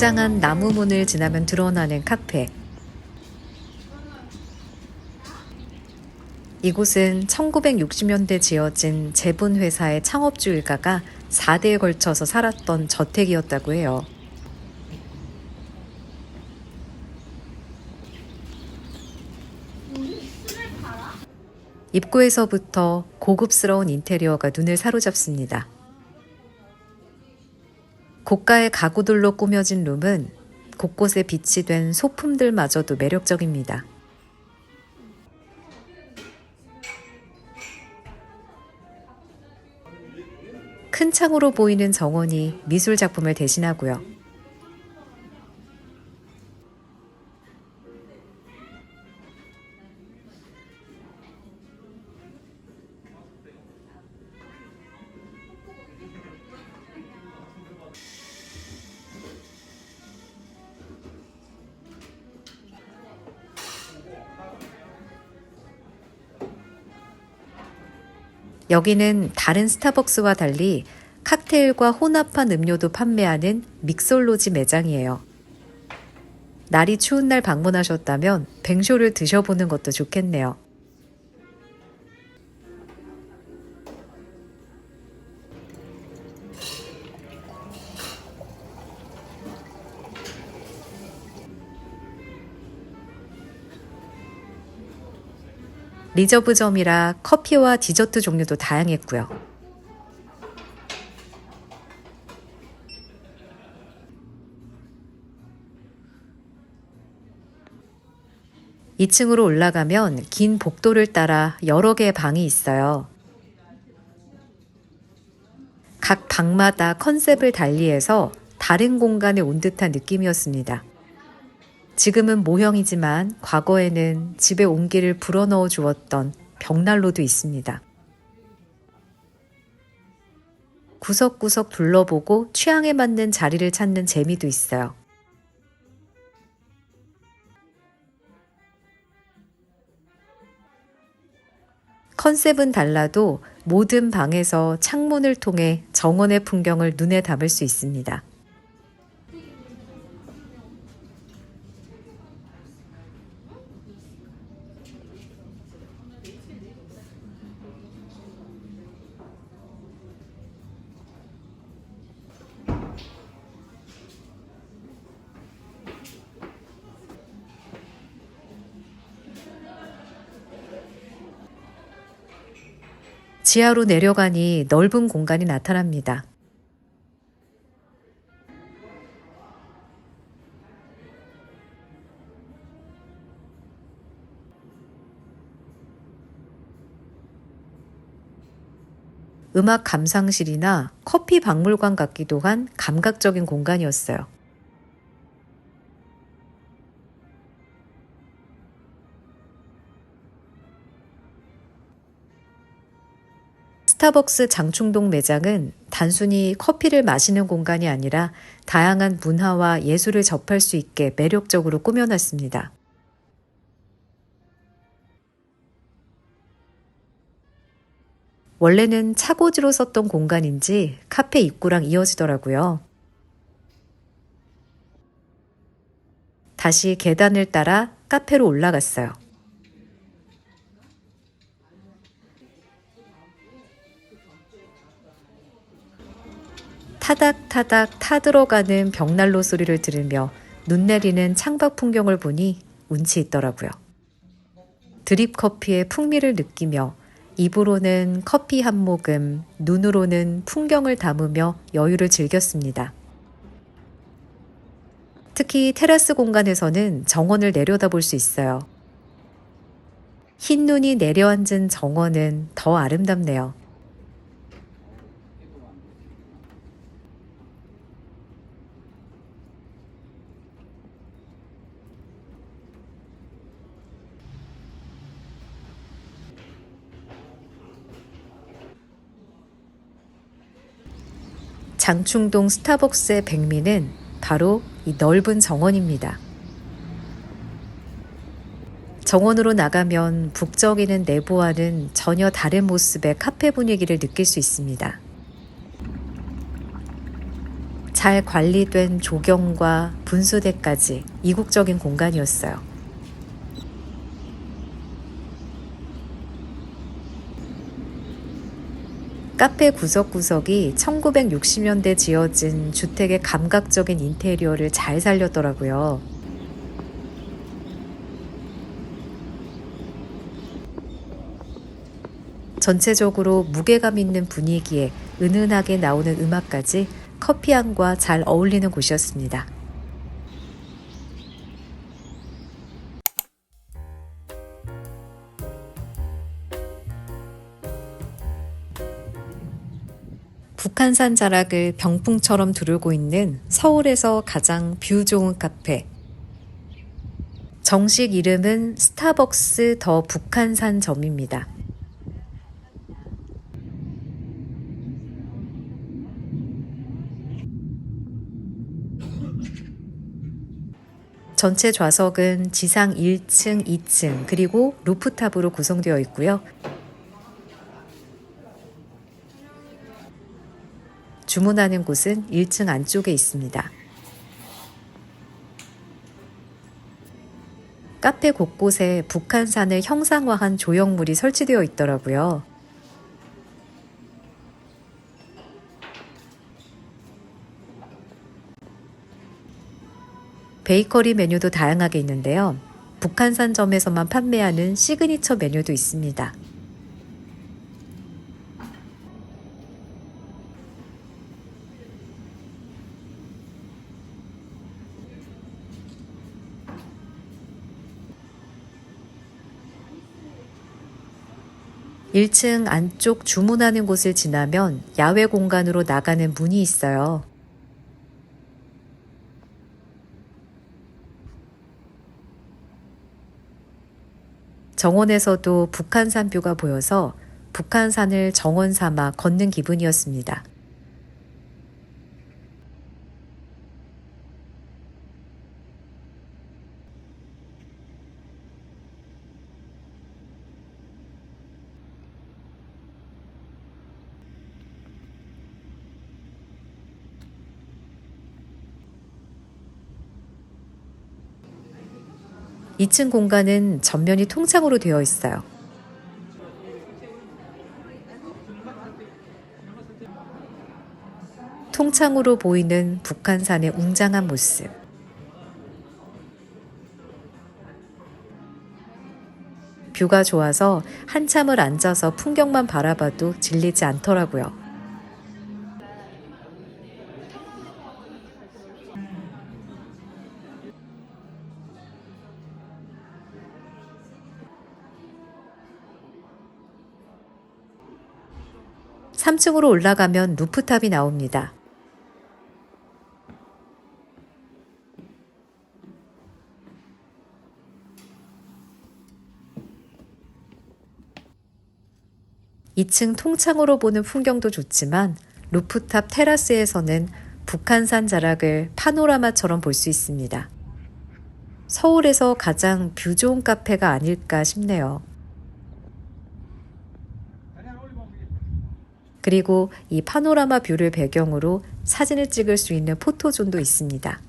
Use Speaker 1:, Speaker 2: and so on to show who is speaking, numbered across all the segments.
Speaker 1: 웅장한 나무 문을 지나면 드러나는 카페. 이곳은 1960년대 지어진 제분 회사의 창업주 일가가 4대에 걸쳐서 살았던 저택이었다고 해요. 입구에서부터 고급스러운 인테리어가 눈을 사로잡습니다. 고가의 가구들로 꾸며진 룸은 곳곳에 빛이 된 소품들마저도 매력적입니다. 큰 창으로 보이는 정원이 미술 작품을 대신하고요. 여기는 다른 스타벅스와 달리 칵테일과 혼합한 음료도 판매하는 믹솔로지 매장이에요. 날이 추운 날 방문하셨다면 뱅쇼를 드셔보는 것도 좋겠네요. 리저브점이라 커피와 디저트 종류도 다양했고요. 이층으로 올라가면 긴 복도를 따라 여러 개의 방이 있어요. 각 방마다 컨셉을 달리해서 다른 공간에 온 듯한 느낌이었습니다. 지금은 모형이지만 과거에는 집에 온기를 불어넣어 주었던 벽난로도 있습니다. 구석구석 둘러보고 취향에 맞는 자리를 찾는 재미도 있어요. 컨셉은 달라도 모든 방에서 창문을 통해 정원의 풍경을 눈에 담을 수 있습니다. 지하로 내려가니 넓은 공간이 나타납니다. 음악 감상실이나 커피 박물관 같기도 한 감각적인 공간이었어요. 스타벅스 장충동 매장은 단순히 커피를 마시는 공간이 아니라 다양한 문화와 예술을 접할 수 있게 매력적으로 꾸며놨습니다. 원래는 차고지로 썼던 공간인지 카페 입구랑 이어지더라고요. 다시 계단을 따라 카페로 올라갔어요. 타닥타닥 타들어가는 벽난로 소리를 들으며 눈 내리는 창밖 풍경을 보니 운치 있더라고요. 드립 커피의 풍미를 느끼며 입으로는 커피 한 모금, 눈으로는 풍경을 담으며 여유를 즐겼습니다. 특히 테라스 공간에서는 정원을 내려다볼 수 있어요. 흰 눈이 내려앉은 정원은 더 아름답네요. 장충동 스타벅스의 백미는 바로 이 넓은 정원입니다. 정원으로 나가면 북적이는 내부와는 전혀 다른 모습의 카페 분위기를 느낄 수 있습니다. 잘 관리된 조경과 분수대까지 이국적인 공간이었어요. 카페 구석구석이 1960년대 지어진 주택의 감각적인 인테리어를 잘 살렸더라고요. 전체적으로 무게감 있는 분위기에 은은하게 나오는 음악까지 커피향과 잘 어울리는 곳이었습니다. 북한산 자락을 병풍처럼 두르고 있는 서울에서 가장 뷰 좋은 카페. 정식 이름은 스타벅스 더 북한산 점입니다. 전체 좌석은 지상 1층, 2층, 그리고 루프탑으로 구성되어 있고요. 주문하는 곳은 1층 안쪽에 있습니다. 카페 곳곳에 북한산을 형상화한 조형물이 설치되어 있더라고요. 베이커리 메뉴도 다양하게 있는데요. 북한산 점에서만 판매하는 시그니처 메뉴도 있습니다. (1층) 안쪽 주문하는 곳을 지나면 야외 공간으로 나가는 문이 있어요. 정원에서도 북한산 뷰가 보여서 북한산을 정원 삼아 걷는 기분이었습니다. (2층) 공간은 전면이 통창으로 되어 있어요. 통창으로 보이는 북한산의 웅장한 모습. 뷰가 좋아서 한참을 앉아서 풍경만 바라봐도 질리지 않더라고요. (3층으로) 올라가면 루프탑이 나옵니다. (2층) 통창으로 보는 풍경도 좋지만 루프탑 테라스에서는 북한산 자락을 파노라마처럼 볼 수 있습니다. 서울에서 가장 뷰 좋은 카페가 아닐까 싶네요. 그리고 이 파노라마 뷰를 배경으로 사진을 찍을 수 있는 포토존도 있습니다.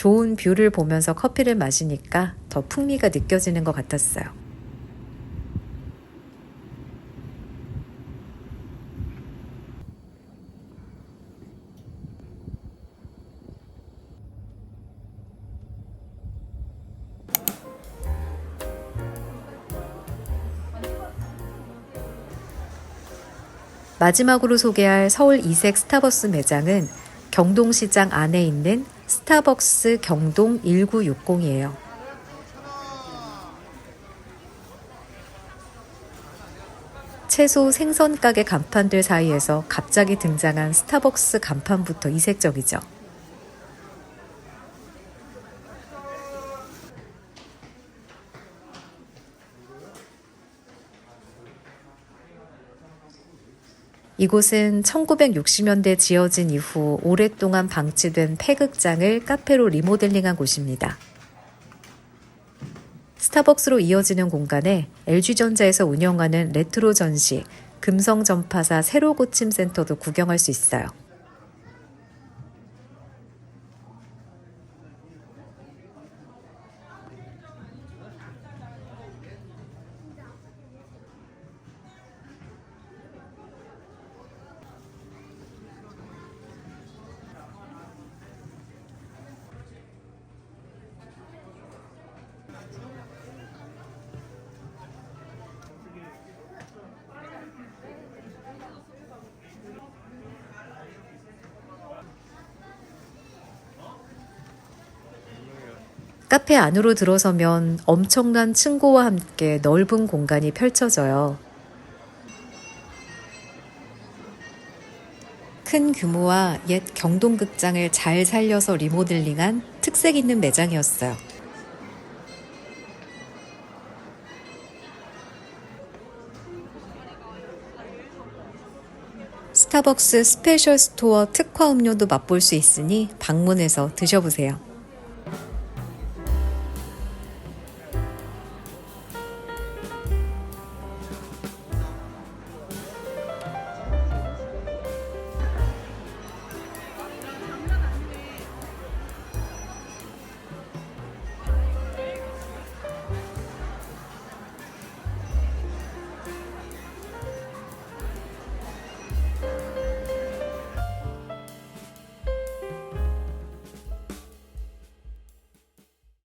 Speaker 1: 좋은 뷰를 보면서 커피를 마시니까 더 풍미가 느껴지는 것 같았어요. 마지막으로 소개할 서울 이색 스타벅스 매장은 경동시장 안에 있는 스타벅스 경동 1960이에요. 채소 생선 가게 간판들 사이에서 갑자기 등장한 스타벅스 간판부터 이색적이죠. 이곳은 1960년대 지어진 이후 오랫동안 방치된 폐극장을 카페로 리모델링한 곳입니다. 스타벅스로 이어지는 공간에 LG전자에서 운영하는 레트로 전시, 금성 전파사 새로 고침 센터도 구경할 수 있어요. 카페 안으로 들어서면 엄청난 층고와 함께 넓은 공간이 펼쳐져요. 큰 규모와 옛 경동극장을 잘 살려서 리모델링한 특색 있는 매장이었어요. 스타벅스 스페셜 스토어 특화 음료도 맛볼 수 있으니 방문해서 드셔보세요.